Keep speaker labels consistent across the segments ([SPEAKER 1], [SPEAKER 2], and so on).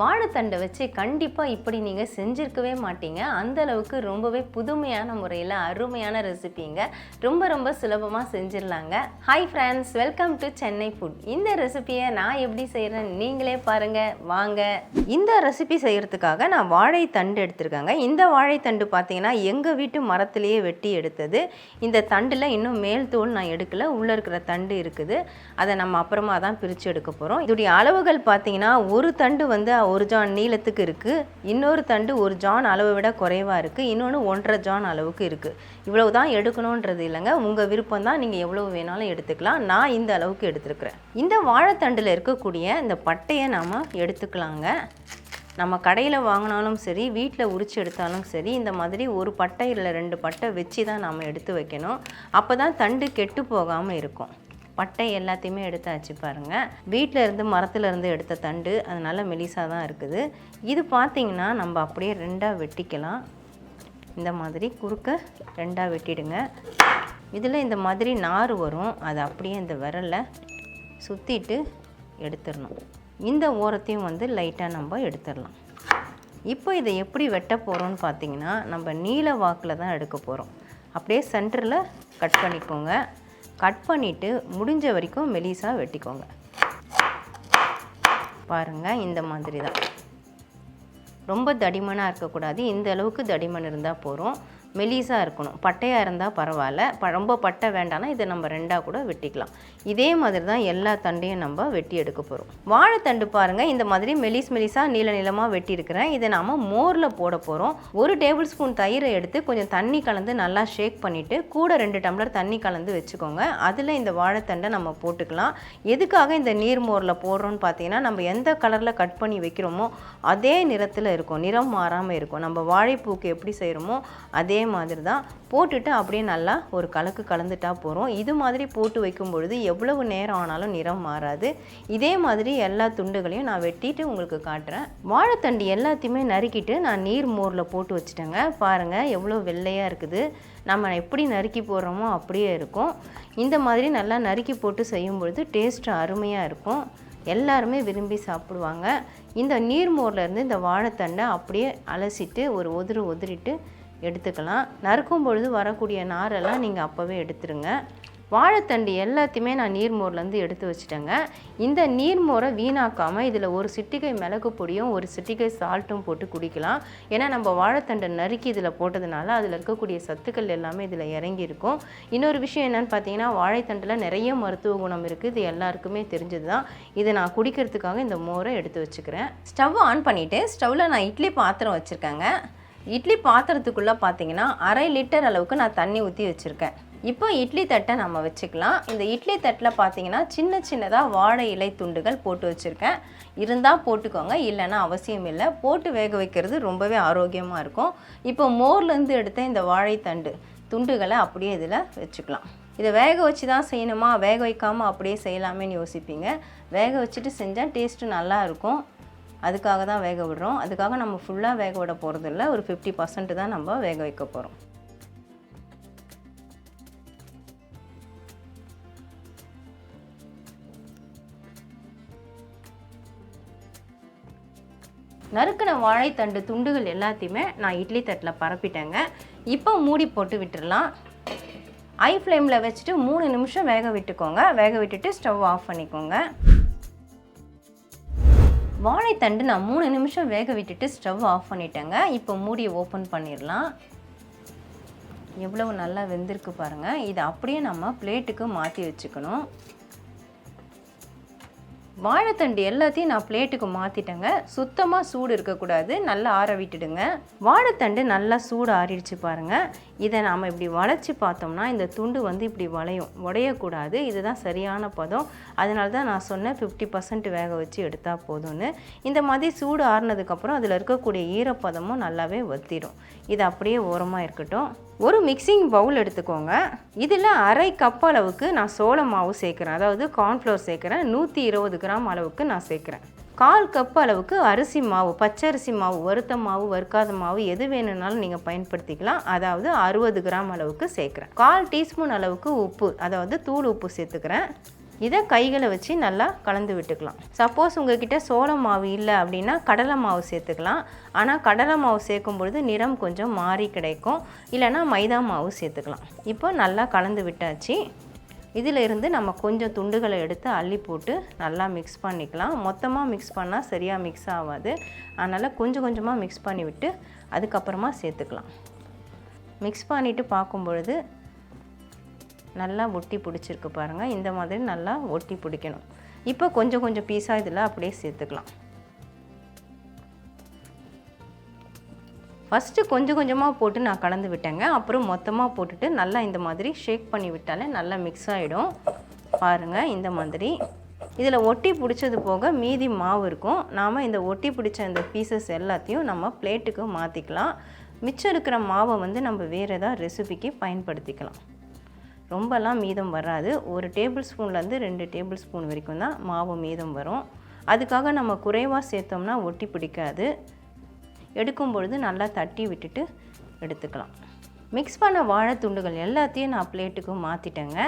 [SPEAKER 1] வாழைத்தண்டை வச்சு கண்டிப்பாக இப்படி நீங்கள் செஞ்சுருக்கவே மாட்டீங்க. அந்த அளவுக்கு ரொம்பவே புதுமையான முறையில் அருமையான ரெசிபிங்க ரொம்ப ரொம்ப சுலபமாக செஞ்சிடலாங்க. Hi friends welcome to Chennai food இந்த ரெசிபியை நான் எப்படி செய்கிறேன் நீங்களே பாருங்கள் வாங்க. இந்த ரெசிபி செய்கிறதுக்காக நான் வாழைத்தண்டு எடுத்திருக்காங்க. இந்த வாழைத்தண்டு பார்த்தீங்கன்னா எங்கள் வீட்டு மரத்துலேயே வெட்டி எடுத்தது. இந்த தண்டில் இன்னும் மேல் தோல் நான் எடுக்கல. உள்ளே இருக்கிற தண்டு இருக்குது. அதை நம்ம அப்புறமா தான் பிரித்து எடுக்க போகிறோம் இதோடைய அளவுகள் பார்த்தீங்கன்னா ஒரு தண்டு வந்து ஒரு ஜான் நீளத்துக்கு இருக்குது இன்னொரு தண்டு ஒரு ஜான் அளவை விட குறைவாக இருக்குது இன்னொன்று ஒன்றரை ஜான் அளவுக்கு இருக்குது இவ்வளவு தான் எடுக்கணுன்றது இல்லைங்க. உங்கள் விருப்பம் தான் நீங்கள் எவ்வளவு வேணாலும் எடுத்துக்கலாம். நான் இந்த அளவுக்கு எடுத்துருக்குறேன். இந்த வாழைத்தண்டில் இருக்கக்கூடிய இந்த பட்டையை நாம் எடுத்துக்கலாங்க. நம்ம கடையில் வாங்கினாலும் சரி வீட்டில் உரிச்சு எடுத்தாலும் சரி இந்த மாதிரி ஒரு பட்டை இல்லை ரெண்டு பட்டை வச்சு தான் நாம் எடுத்து வைக்கணும். அப்போ தான் தண்டு கெட்டு போகாமல் இருக்கும். பட்டை எல்லாத்தையுமே எடுத்தாச்சு பாருங்கள் வீட்டில் இருந்து மரத்தில் இருந்து எடுத்த தண்டு அதனால் மெலிசாக தான் இருக்குது. இது பார்த்திங்கன்னா நம்ம அப்படியே ரெண்டாக வெட்டிக்கலாம். இந்த மாதிரி குறுக்க ரெண்டாக வெட்டிடுங்க. இதில் இந்த மாதிரி நார் வரும். அதை அப்படியே இந்த விரலில் சுற்றிட்டு எடுத்துடணும். இந்த ஓரத்தையும் வந்து லைட்டாக நம்ம எடுத்துடலாம். இப்போ இதை எப்படி வெட்ட போகிறோம்னு பார்த்தீங்கன்னா நம்ம நீல வாக்கில் தான் எடுக்க போகிறோம் அப்படியே சென்டரில் கட் பண்ணிக்கோங்க. கட் பண்ணிவிட்டு முடிஞ்ச வரைக்கும் மெலிசாக வெட்டிக்கோங்க. பாருங்கள் இந்த மாதிரி தான் ரொம்ப தடிமனாக இருக்கக்கூடாது. இந்த அளவுக்கு தடிமன் இருந்தால் போகிறோம் மெலிசாக இருக்கணும். பட்டையாக இருந்தால் பரவாயில்ல. ப ரொம்ப பட்டை வேண்டாம்னா இதை நம்ம ரெண்டாக கூட வெட்டிக்கலாம். இதே மாதிரி தான் எல்லா தண்டையும் நம்ம வெட்டி எடுக்க போகிறோம் வாழைத்தண்டு பாருங்கள் இந்த மாதிரி மெலிஸ் மெலிசாக நீள நீளமாக வெட்டியிருக்கிறேன். இதை நாம் மோரில் போட போகிறோம் ஒரு டேபிள் ஸ்பூன் தயிரை எடுத்து கொஞ்சம் தண்ணி கலந்து நல்லா ஷேக் பண்ணிவிட்டு கூட ரெண்டு டம்ளர் தண்ணி கலந்து வச்சுக்கோங்க. அதில் இந்த வாழைத்தண்டை நம்ம போட்டுக்கலாம். எதுக்காக இந்த நீர் மோரில் போடுறோன்னு பார்த்தீங்கன்னா நம்ம எந்த கலரில் கட் பண்ணி வைக்கிறோமோ அதே நிறத்தில் இருக்கும். நிறம் மாறாமல் இருக்கும். நம்ம வாழைப்பூக்கு எப்படி செய்கிறோமோ அதே மாதிரி தான் போட்டுட்டு அப்படியே நல்லா ஒரு கலக்கு கலந்துட்டா போகிறோம் இது மாதிரி போட்டு வைக்கும் பொழுது எவ்வளவு நேரம் ஆனாலும் நிறம் மாறாது. இதே மாதிரி எல்லா துண்டுகளையும் நான் வெட்டிட்டு உங்களுக்கு காட்டுறேன். வாழைத்தண்டு எல்லாத்தையுமே நறுக்கிட்டு நான் நீர் மோரில் போட்டு வச்சுட்டேங்க. பாருங்கள் எவ்வளோ வெள்ளையாக இருக்குது. நம்ம எப்படி நறுக்கி போடுறோமோ அப்படியே இருக்கும். இந்த மாதிரி நல்லா நறுக்கி போட்டு செய்யும் பொழுது டேஸ்ட் அருமையாக இருக்கும். எல்லாருமே விரும்பி சாப்பிடுவாங்க. இந்த நீர்மோர்லேருந்து இந்த வாழைத்தண்டை அப்படியே அலசிட்டு ஒரு உதிரு உதிரிட்டு எடுத்துக்கலாம். நறுக்கும் பொழுது வரக்கூடிய நாரெல்லாம் நீங்கள் அப்போவே எடுத்துருங்க. வாழைத்தண்டு எல்லாத்தையுமே நான் நீர்மோர்லேருந்து எடுத்து வச்சுட்டேங்க. இந்த நீர்மோரை வீணாக்காமல் இதில் ஒரு சிட்டிகை மிளகு பொடியும் ஒரு சிட்டிகை சால்ட்டும் போட்டு குடிக்கலாம். ஏன்னா நம்ம வாழைத்தண்டை நறுக்கி இதில் போட்டதுனால அதில் இருக்கக்கூடிய சத்துக்கள் எல்லாமே இதில் இறங்கியிருக்கும். இன்னொரு விஷயம் என்னென்னு பார்த்தீங்கன்னா வாழைத்தண்டில் நிறைய மருத்துவ குணம் இருக்குது இது எல்லாருக்குமே தெரிஞ்சது தான் இதை நான் குடிக்கிறதுக்காக இந்த மோரை எடுத்து வச்சுக்கிறேன். ஸ்டவ் ஆன் பண்ணிவிட்டு ஸ்டவ்வில் நான் இட்லி பாத்திரம் வச்சுருக்கேங்க. இட்லி பாத்திரத்துக்குள்ளே பார்த்தீங்கன்னா அரை லிட்டர் அளவுக்கு நான் தண்ணி ஊற்றி வச்சுருக்கேன். இப்போ இட்லி தட்டை நம்ம வச்சுக்கலாம். இந்த இட்லி தட்டில் பார்த்தீங்கன்னா சின்ன சின்னதாக வாழை இலை துண்டுகள் போட்டு வச்சுருக்கேன். இருந்தால் போட்டுக்கோங்க இல்லைன்னா அவசியம் இல்லை. போட்டு வேக வைக்கிறது ரொம்பவே ஆரோக்கியமாக இருக்கும். இப்போ மோர்லேருந்து எடுத்த இந்த வாழைத்தண்டு துண்டுகளை அப்படியே இதில் வச்சுக்கலாம். இதை வேக வச்சு தான் செய்யணுமா? வேக வைக்காமல் அப்படியே செய்யலாமேன்னு யோசிப்பீங்க. வேக வச்சுட்டு செஞ்சால் டேஸ்ட்டு நல்லா இருக்கும். அதுக்காக தான் வேக விடுறோம். அதுக்காக நம்ம ஃபுல்லாக வேக விட போகிறதில்ல ஒரு ஃபிஃப்டி பர்சன்ட் தான் நம்ம வேக வைக்க போகிறோம் நறுக்கின வாழைத்தண்டு துண்டுகள் எல்லாத்தையுமே நான் இட்லி தட்டில் பரப்பிட்டேங்க. இப்போ மூடி போட்டு விட்டுடலாம் ஐ ஃப்ளேமில் வச்சுட்டு மூணு நிமிஷம் வேக விட்டுக்கோங்க. வேக விட்டுட்டு ஸ்டவ் ஆஃப் பண்ணிக்கோங்க. வாழைத்தண்டு நான் மூணு நிமிஷம் வேக விட்டுட்டு ஸ்டவ் ஆஃப் பண்ணிட்டேங்க. இப்போ மூடியை ஓப்பன் பண்ணிடலாம். எவ்வளவு நல்லா வெந்திருக்கு பாருங்கள் இதை அப்படியே நம்ம பிளேட்டுக்கு மாற்றி வச்சுக்கணும். வாழைத்தண்டு எல்லாத்தையும் நான் பிளேட்டுக்கு மாற்றிட்டேங்க சுத்தமாக சூடு இருக்கக்கூடாது. நல்லா ஆற விட்டுடுங்க. வாழைத்தண்டு நல்லா சூடு ஆறிடுச்சு பாருங்கள் இதை நாம் இப்படி வளைச்சி பார்த்தோம்னா இந்த துண்டு வந்து இப்படி வளையும். உடையக்கூடாது. இதுதான் சரியான பதம். அதனால தான் நான் சொன்னேன் ஃபிஃப்டி பர்சன்ட் வேக வச்சு எடுத்தால் போதும்னு. இந்த மாதிரி சூடு ஆறுனதுக்கப்புறம் அதில் இருக்கக்கூடிய ஈரப்பதமும் நல்லாவே வத்திடும் இது அப்படியே ஓரமாக இருக்கட்டும். ஒரு மிக்சிங் பவுல் எடுத்துக்கோங்க. இதில் அரை கப் அளவுக்கு நான் சோள மாவு சேர்க்குறேன். அதாவது கார்ன்ஃப்ளவர் சேர்க்குறேன். நூற்றி இருபது கிராம் அளவுக்கு நான் சேர்க்குறேன். கால் கப் அளவுக்கு அரிசி மாவு பச்சரிசி மாவு வறுத்த மாவு வறுக்காத மாவு எது வேணும்னாலும் நீங்கள் பயன்படுத்திக்கலாம். அதாவது அறுபது கிராம் அளவுக்கு சேர்க்குறேன். கால் டீஸ்பூன் அளவுக்கு உப்பு அதாவது தூள் உப்பு சேர்த்துக்கிறேன். இதை கைகளை வச்சு நல்லா கலந்து விட்டுக்கலாம். சப்போஸ் உங்ககிட்ட சோள மாவு இல்லை அப்படின்னா கடலை மாவு சேர்த்துக்கலாம். ஆனால் கடலை மாவு சேர்க்கும் பொழுது நிறம் கொஞ்சம் மாறி கிடைக்கும். இல்லைன்னா மைதா மாவு சேர்த்துக்கலாம். இப்போ நல்லா கலந்து விட்டாச்சு. இதில் இருந்து நம்ம கொஞ்சம் துண்டுகளை எடுத்து அள்ளி போட்டு நல்லா மிக்ஸ் பண்ணிக்கலாம். மொத்தமாக மிக்ஸ் பண்ணால் சரியாக மிக்ஸ் ஆகாது. அதனால் கொஞ்சம் கொஞ்சமாக மிக்ஸ் பண்ணி விட்டு அதுக்கப்புறமா சேர்த்துக்கலாம். மிக்ஸ் பண்ணிவிட்டு பார்க்கும் பொழுது நல்லா ஒட்டி பிடிச்சிருக்கு பாருங்கள் இந்த மாதிரி நல்லா ஒட்டி பிடிக்கணும். இப்போ கொஞ்சம் கொஞ்சம் பீஸாக இதில் அப்படியே சேர்த்துக்கலாம். ஃபஸ்ட்டு கொஞ்சம் கொஞ்சமாக போட்டு நான் கலந்து விட்டேங்க. அப்புறம் மொத்தமாக போட்டுட்டு நல்லா இந்த மாதிரி ஷேக் பண்ணி விட்டாலே நல்லா மிக்ஸ் ஆகிடும் பாருங்கள் இந்த மாதிரி. இதில் ஒட்டி பிடிச்சது போக மீதி மாவு இருக்கும். நாம் இந்த ஒட்டி பிடிச்ச இந்த பீசஸ் எல்லாத்தையும் நம்ம பிளேட்டுக்கு மாற்றிக்கலாம் மிச்சம் இருக்கிற மாவை வந்து நம்ம வேறு ஏதாவது ரெசிபிக்கு பயன்படுத்திக்கலாம். ரொம்பலாம் மீதம் வராது. ஒரு டேபிள் ஸ்பூன்லேருந்து ரெண்டு டேபிள் ஸ்பூன் வரைக்கும் தான் மாவு மீதம் வரும். அதுக்காக நம்ம குறைவாக சேர்த்தோம்னா ஒட்டி பிடிக்காது. எடுக்கும் பொழுது நல்லா தட்டி விட்டுட்டு எடுத்துக்கலாம். மிக்ஸ் பண்ண வாழைத்துண்டுகள் எல்லாத்தையும் நான் பிளேட்டுக்கு மாற்றிட்டேங்க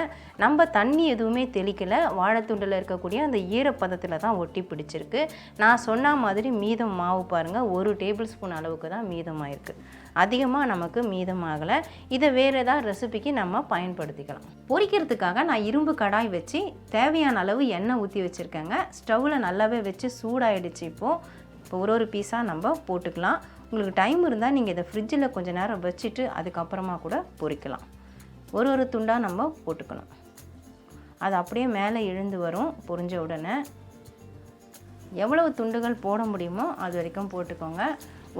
[SPEAKER 1] நம்ம தண்ணி எதுவுமே தெளிக்கலை. வாழைத்துண்டில் இருக்கக்கூடிய அந்த ஈரப்பதத்தில் தான் ஒட்டி பிடிச்சிருக்கு. நான் சொன்ன மாதிரி மீதம் மாவு பாருங்கள் ஒரு டேபிள் ஸ்பூன் அளவுக்கு தான் மீதமாயிருக்கு. அதிகமாக நமக்கு மீதமாகலை. இதை வேறு ஏதாவது ரெசிபிக்கு நம்ம பயன்படுத்திக்கலாம். பொரிக்கிறதுக்காக நான் இரும்பு கடாய் வச்சு தேவையான அளவு எண்ணெய் ஊற்றி வச்சுருக்கேங்க. ஸ்டவ்வில் நல்லாவே வச்சு சூடாயிடுச்சு இப்போது இப்போ ஒரு ஒரு பீஸாக நம்ம போட்டுக்கலாம். உங்களுக்கு டைம் இருந்தால் நீங்கள் இதை ஃப்ரிட்ஜில் கொஞ்சம் நேரம் வச்சுட்டு அதுக்கப்புறமா கூட பொரிக்கலாம் ஒரு ஒரு துண்டாக நம்ம போட்டுக்கணும். அது அப்படியே மேலே எழுந்து வரும் பொரிஞ்ச உடனே. எவ்வளவு துண்டுகள் போட முடியுமோ அது வரைக்கும் போட்டுக்கோங்க.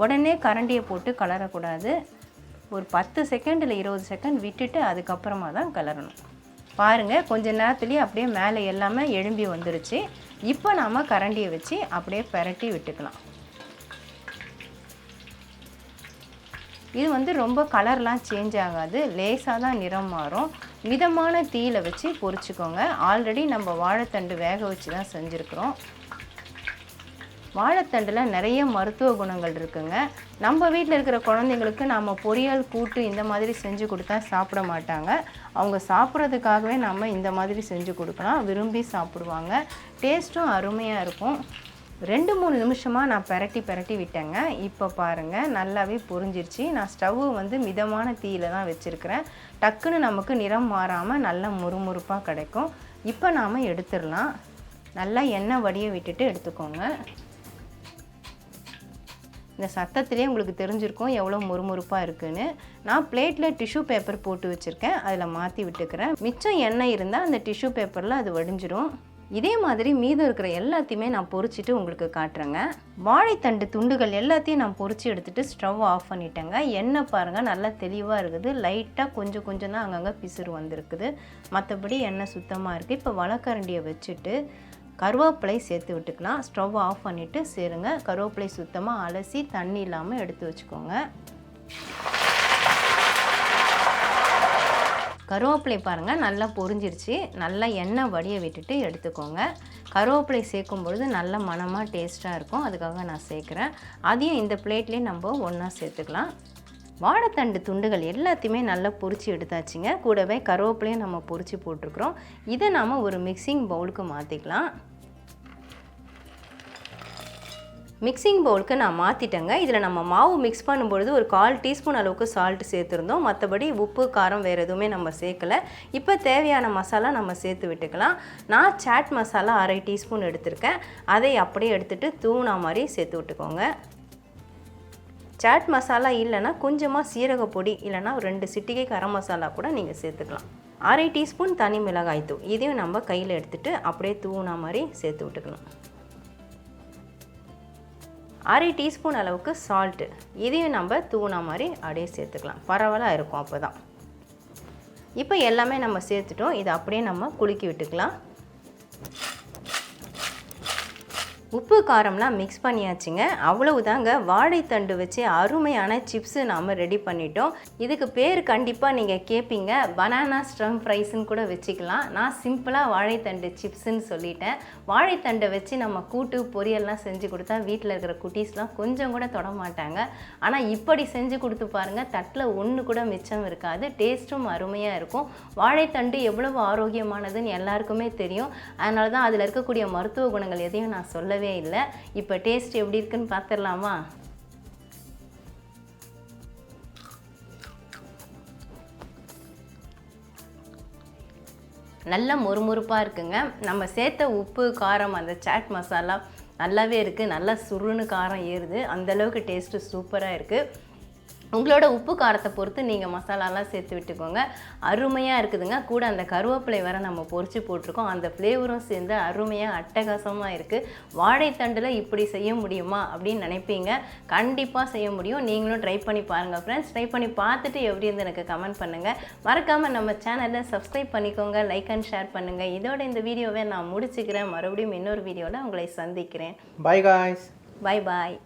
[SPEAKER 1] உடனே கரண்டியை போட்டு கலரக்கூடாது. ஒரு பத்து செகண்ட் இல்லை இருபது செகண்ட் விட்டுட்டு அதுக்கப்புறமா தான் கலரணும். பாருங்கள் கொஞ்ச நேரத்துலேயே அப்படியே மேலே எல்லாமே எழும்பி வந்துருச்சு. இப்போ நாம் கரண்டியை வச்சு அப்படியே பெரட்டி விட்டுக்கலாம். இது வந்து ரொம்ப கலர்லாம் சேஞ்ச் ஆகாது. லேசாக தான் நிறம் மாறும். மிதமான தீயில் வச்சு பொரிச்சுக்கோங்க. ஆல்ரெடி நம்ம வாழைத்தண்டு வேக வச்சு தான் செஞ்சுருக்குறோம். வாழைத்தண்டில் நிறைய மருத்துவ குணங்கள் இருக்குங்க. நம்ம வீட்டில் இருக்கிற குழந்தைங்களுக்கு நாம் பொரியல் கூட்டு இந்த மாதிரி செஞ்சு கொடுத்தா சாப்பிட மாட்டாங்க. அவங்க சாப்பிட்றதுக்காகவே நம்ம இந்த மாதிரி செஞ்சு கொடுக்கலாம். விரும்பி சாப்பிடுவாங்க. டேஸ்ட்டும் அருமையாக இருக்கும். ரெண்டு மூணு நிமிஷமாக நான் பெரட்டி பெரட்டி விட்டேங்க. இப்போ பாருங்கள் நல்லாவே புரிஞ்சிருச்சு. நான் ஸ்டவ்வு வந்து மிதமான தீயில தான் வச்சுருக்கிறேன். டக்குன்னு நமக்கு நிறம் மாறாமல் நல்ல முறுமுறுப்பாக கிடைக்கும். இப்போ நாம் எடுத்துடலாம். நல்லா எண்ணெய் வடிய விட்டுட்டு எடுத்துக்கோங்க. இந்த சத்தத்திலே உங்களுக்கு தெரிஞ்சிருக்கும் எவ்வளோ முறுமுறுப்பாக இருக்குன்னு. நான் பிளேட்டில் டிஷ்யூ பேப்பர் போட்டு வச்சுருக்கேன். அதில் மாற்றி விட்டுக்கிறேன். மிச்சம் எண்ணெய் இருந்தால் அந்த டிஷ்யூ பேப்பரில் அது வடிஞ்சிரும். இதே மாதிரி மீதம் இருக்கிற எல்லாத்தையுமே நான் பொறிச்சிட்டு உங்களுக்கு காட்டுறேங்க. வாழைத்தண்டு துண்டுகள் எல்லாத்தையும் நான் பொறிச்சு எடுத்துகிட்டு ஸ்டவ் ஆஃப் பண்ணிட்டேங்க. எண்ணெய் பாருங்கள் நல்லா தெளிவாக இருக்குது. லைட்டாக கொஞ்சம் கொஞ்சம் தான் அங்கங்கே பிசுறு வந்திருக்குது. மற்றபடி எண்ணெய் சுத்தமாக இருக்குது இப்போ வழக்கரண்டியை வச்சுட்டு கருவேப்பிலை சேர்த்து விட்டுக்கலாம். ஸ்டவ் ஆஃப் பண்ணிவிட்டு சேருங்க. கருவேப்பிலை சுத்தமாக அலசி தண்ணி இல்லாமல் எடுத்து வச்சுக்கோங்க. கருவேப்பிலை பாருங்கள் நல்லா பொரிஞ்சிருச்சு. நல்லா எண்ணெய் வடிய விட்டுட்டு எடுத்துக்கோங்க. கருவேப்பிலை சேர்க்கும் பொழுது நல்ல மணமாக டேஸ்ட்டாக இருக்கும். அதுக்காக நான் சேர்க்குறேன். அதையும் இந்த பிளேட்லேயே நம்ம ஒன்றா சேர்த்துக்கலாம். வாழைத்தண்டு துண்டுகள் எல்லாத்தையுமே நல்லா பொறிச்சு எடுத்தாச்சுங்க. கூடவே கருவேப்பிலையும் நம்ம பொறிச்சு போட்டிருக்கிறோம். இதை நாம் ஒரு மிக்சிங் பவுலுக்கு மாற்றிக்கலாம் மிக்சிங் பவுலுக்கு நான் மாற்றிட்டேங்க இதில் நம்ம மாவு மிக்ஸ் பண்ணும்பொழுது ஒரு கால் டீஸ்பூன் அளவுக்கு சால்ட் சேர்த்துருந்தோம். மற்றபடி உப்பு காரம் வேறு எதுவுமே நம்ம சேர்க்கலை. இப்போ தேவையான மசாலா நம்ம சேர்த்து விட்டுக்கலாம். நான் சாட் மசாலா அரை டீஸ்பூன் எடுத்திருக்கேன். அதை அப்படியே எடுத்துகிட்டு தூணா மாதிரி சேர்த்து விட்டுக்கோங்க. சாட் மசாலா இல்லைன்னா கொஞ்சமாக சீரக பொடி இல்லைன்னா ஒரு ரெண்டு சிட்டிகை கரம் மசாலா கூட நீங்கள் சேர்த்துக்கலாம். அரை டீஸ்பூன் தனி மிளகாய் தூள் இதையும் நம்ம கையில் எடுத்துகிட்டு அப்படியே தூணா மாதிரி சேர்த்து விட்டுக்கலாம். அரை டீஸ்பூன் அளவுக்கு சால்ட்டு இதையும் நம்ம தூணா மாதிரி அப்படியே சேர்த்துக்கலாம். பரவலாக இருக்கும் அப்போ தான் இப்போ எல்லாமே நம்ம சேர்த்துட்டோம். இதை அப்படியே நம்ம குலுக்கி விட்டுக்கலாம். உப்பு காரம்லாம் மிக்ஸ் பண்ணியாச்சுங்க. அவ்வளவுதாங்க. வாழைத்தண்டு வச்சு அருமையான சிப்ஸு நாம் ரெடி பண்ணிட்டோம். இதுக்கு பேர் கண்டிப்பாக நீங்கள் கேட்பீங்க பனானா ஸ்ட்ரம் ஃப்ரைஸ்ன்னு கூட வச்சுக்கலாம். நான் சிம்பிளாக வாழைத்தண்டு சிப்ஸுன்னு சொல்லிட்டேன். வாழைத்தண்டை வச்சு நம்ம கூட்டு பொரியல்லாம் செஞ்சு கொடுத்தா வீட்டில் இருக்கிற குட்டீஸ்லாம் கொஞ்சம் கூட தொட மாட்டாங்க. ஆனால் இப்படி செஞ்சு கொடுத்து பாருங்கள் தட்டில் ஒன்று கூட மிச்சம் இருக்காது. டேஸ்ட்டும் அருமையாக இருக்கும். வாழைத்தண்டு எவ்வளவு ஆரோக்கியமானதுன்னு எல்லாருக்குமே தெரியும். அதனால தான் அதில் இருக்கக்கூடிய மருத்துவ குணங்கள் எதையும் நான் சொல்லவே இல்லை. இப்போ டேஸ்ட் எப்படி இருக்குன்னு பார்த்துடலாமா? நல்ல மொறுமொறுப்பாக இருக்குங்க. நம்ம சேர்த்த உப்பு காரம் அந்த சாட் மசாலா நல்லாவே இருக்குது நல்லா சுருன்னு காரம் ஏறுது. அந்தளவுக்கு டேஸ்ட்டு சூப்பராக இருக்குது உங்களோட உப்பு காரத்தை பொறுத்து நீங்கள் மசாலாலாம் சேர்த்து விட்டுக்கோங்க. அருமையாக இருக்குதுங்க. கூட அந்த கருவேப்பிலை வர நம்ம பொரிச்சு போட்டிருக்கோம். அந்த ஃப்ளேவரும் சேர்ந்து அருமையாக அட்டகாசமாக இருக்குது வாழைத்தண்டில் இப்படி செய்ய முடியுமா அப்படின்னு நினைப்பீங்க. கண்டிப்பாக செய்ய முடியும். நீங்களும் ட்ரை பண்ணி பாருங்கள் ஃப்ரெண்ட்ஸ் ட்ரை பண்ணி பார்த்துட்டு எப்படி இருந்து எனக்கு கமெண்ட் பண்ணுங்கள் மறக்காமல் நம்ம சேனலை சப்ஸ்கிரைப் பண்ணிக்கோங்க. லைக் அண்ட் ஷேர் பண்ணுங்கள் இதோட இந்த வீடியோவை நான் முடிச்சுக்கிறேன். மறுபடியும் இன்னொரு வீடியோவில் உங்களை சந்திக்கிறேன்.
[SPEAKER 2] Bye guys.
[SPEAKER 1] பாய் பாய்